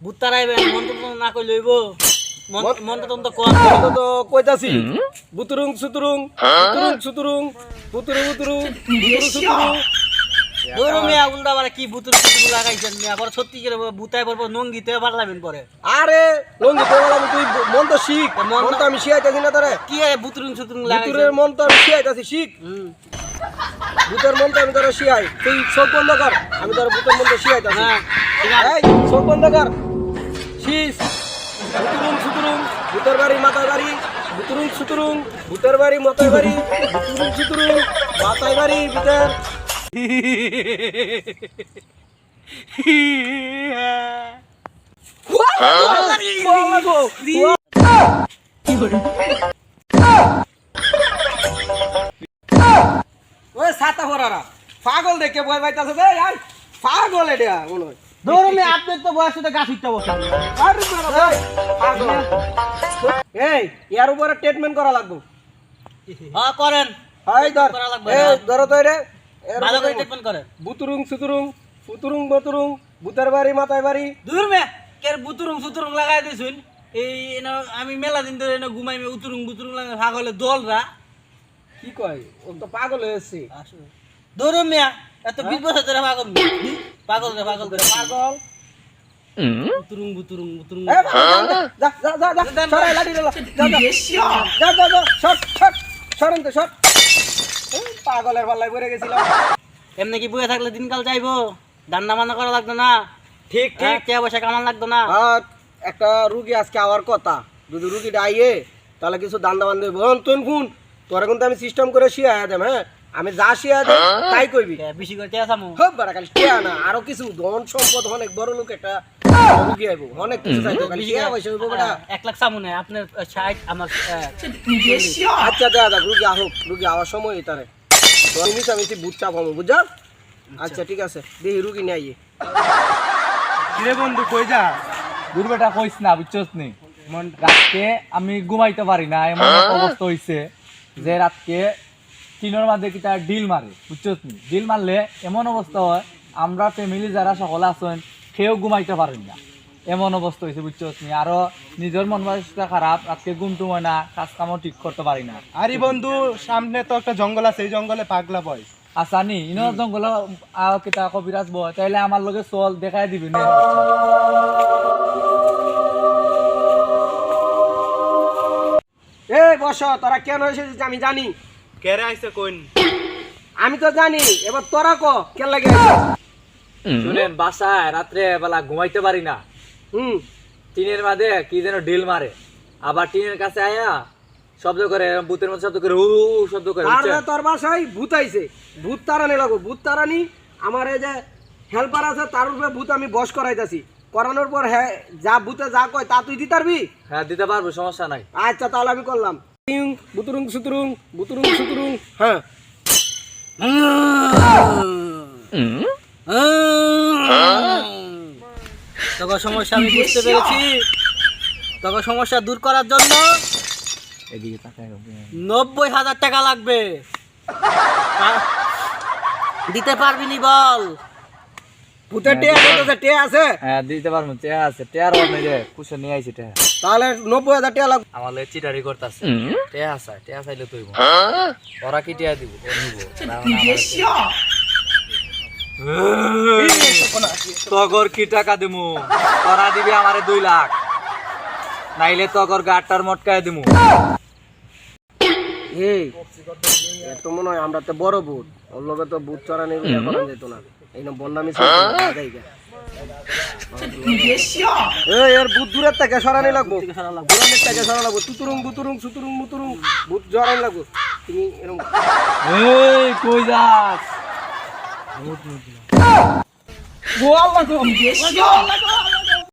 ভূত তারাইবে মন্ত্র তো না কই লইব মন- মন্ত্র তন্ত্র কর তো তো কইতাছি। বুতুরুং সুতুরুং বুতুরুং সুতুরুং বুতুরু বুতুরু বুতুরু সুতুরু। ধরো মিয়া উল্টা বারে কি ভূতুর ভূতুর লাগাইছেন মিয়া? পরে সত্যি করে ভূতায় পড়ব নঙ্গিতে পারলাবেন পরে। আরে তুই মন তো শিখ। মন মন তো আমি শিখাইতাছি না তোরে। কি ভূতুরুং সুতুরুং বুতুরের লাগাইছেন মন তো আমি শিখাইতাছি শিখ। হুম। ভূতের মন তো আমি তোরা শিখাই। তুই চোখ বন্ধ কর আমি তোর ভূতের মন তো শিখাইতাছি। হ্যাঁ ঠিক চোখ বন্ধ কর। শীষ বুতুরুং সুতুরুং। ভূতের বাড়ি মাথায় বাড়ি বুতুরুং সুতুরুং ভূতের বাড়ি মাথায় বাড়ি বুতুরুং সুতুরুং। মাথায় বাড়ি ভিতর। ওই সাতা পাগল দেখে রে আর পাগল এটা মনে হয় আপনার তো বয়স উঠতে বসে এই ইয়ার উপরে ট্রিটমেন্ট করা লাগবে। হ্যাঁ করেন। এই ধর এই ধরো তো রে ভালো করে ট্রিটমেন্ট করেন বুতুরুং সুতুরুং ফুতুরুং বতুরুং ভূতের বাড়ি মাথায় বাড়ি। দূর মে কের বুতুরুং সুতুরুং লাগাই দিছুন এই আমি মেলা দিন ধরে ঘুমাই মে উতুরুং বুতুরুং লাগাই ছাগলে দলরা। কি কয়? ও তো পাগল হয়েছে ধরো মিয়া এত বিশ বছর ধরে পাগল। পাগল রে পাগল করে। পাগল? বুতুরুং বুতুরুং বুতুরুং। যা যা যা যা সরাই লাঠি রে, যা যা। যা যা যা শট শট সরেন শট পাগলের পাল্লায় পড়ে গেছিলাম এমনি কি বয়ে থাকলে দিনকাল যাইবো? দান্না মান্না করা লাগতো না? ঠিক ঠিক। কে পয়সা কামান লাগতো না? একটা রুগী আজকে আওয়ার কথা। যদি রুগীটা আইয়ে তাহলে কিছু দান্দা বান্ধব বোন তুন ফোন তোরা কিন্তু আমি সিস্টেম করে শিয়া দেম হ্যাঁ? আমি যা শিয়া দেম তাই কইবি। কে বেশি করে টিয়া সামু খুব বড় খালি টিয়া না। আরও কিছু ধন সম্পদ অনেক বড় লোক একটা রুগী আইব। অনেক কিছু চাইতো খালি টিয়া পয়সা হইব বেটা। এক লাখ সামু নেই আপনার ষাট আমার আহ, আচ্ছা দেখা যাক রুগী আহুক রুগী আওয়ার সময় তারে। তোর মিশামিশি বুট চাপ হব বুঝছ? আচ্ছা। ঠিক আছে। দেখি রুগী নিয়ে আইয়ে। কিরে বন্ধু কই যা? দূর বেটা কইস না বুঝছস নি? মন রাতকে আমি ঘুমাইতে পারি না এমন অবস্থা হইছে যে রাতকে টিনের মাঝে কিটা ডিল মারে বুঝছস নি ডিল মারলে এমন অবস্থা হয় আমরা ফ্যামিলি যারা সকলে আছেন কেউ ঘুমাইতে পারেন না। এমন অবস্থা হয়েছে বুঝছস নি আরও নিজের মন মানসিকতা খারাপ রাতকে ঘুম টুমায় না কাজ কামও ঠিক করতে পারি না। আরে বন্ধু সামনে তো একটা জঙ্গল আছে এই জঙ্গলে পাগলা বয়। আচ্ছা নি ইনো জঙ্গল কিতা কবিরাজ বয় তাইলে আমার লগে চল দেখাই দিবি নে। এই বস তোরা কেন এসেছিস আমি জানি। কেরে আইছে কোন আমি তো জানি এবার তোরা ক কেন লাগে? শুনেন বাসায় রাত্রে বেলা ঘুমাইতে পারি না। হুম। টিনের মাঝে কি যেন ডিল মারে। আবার টিনের কাছে আয়া শব্দ করে ভূতের মতো শব্দ করে হু শব্দ করে আর বুঝছেন? তোর বাসায় ভূত আইছে। ভূত তারানি লাগবো ভূত তারানি আমার এই যে হেল্পার আছে তার উপরে ভূত আমি বস করাইতাছি। করানোর পর হ্যাঁ যা ভূতে যা কয় তা তুই দিতে পারবি? হ্যাঁ দিতে পারব সমস্যা নাই। আচ্ছা তাহলে আমি করলাম। টিং, বুতুরুং সুতুরুং বুতুরুং সুতুরুং হ্যাঁ। তোকে সমস্যা আমি বুঝতে পেরেছি। তোকে সমস্যা দূর করার জন্য নব্বই হাজার টাকা লাগবে। দিতে পারবি নি বল। ভূতের টে আছে আছে। হ্যাঁ দিতে পারব টেয়া আছে। টেয়ার নিয়ে আইছি টেয়া। তাহলে নব্বই হাজার টাকা লাগবে। আমার চিটারি করতেছে। টেয়া আছে টেয়া চাইলে তুই ওরা কি টেয়া দিব? নিব তগর কি টাকা দিমু? দিবি আমারে দুই লাখ। নাইলে তগর গাটটার মটকায় দিমু। এই এর তো মনে হয় আমরা তো বড় বুট ওর লগে তো ভূত চড়ানি বিয়ে করা যেত না। এই না বন্ডামি এই এর ভূত দূরের থেকে সরানি লাগবো। দূরের থেকে সরা লাগবো। তুতুরুং বুতুরুং সুতুরুং মুতুরুং ভূত জড়ানি লাগবো। তুমি এরকম এই কই যাস?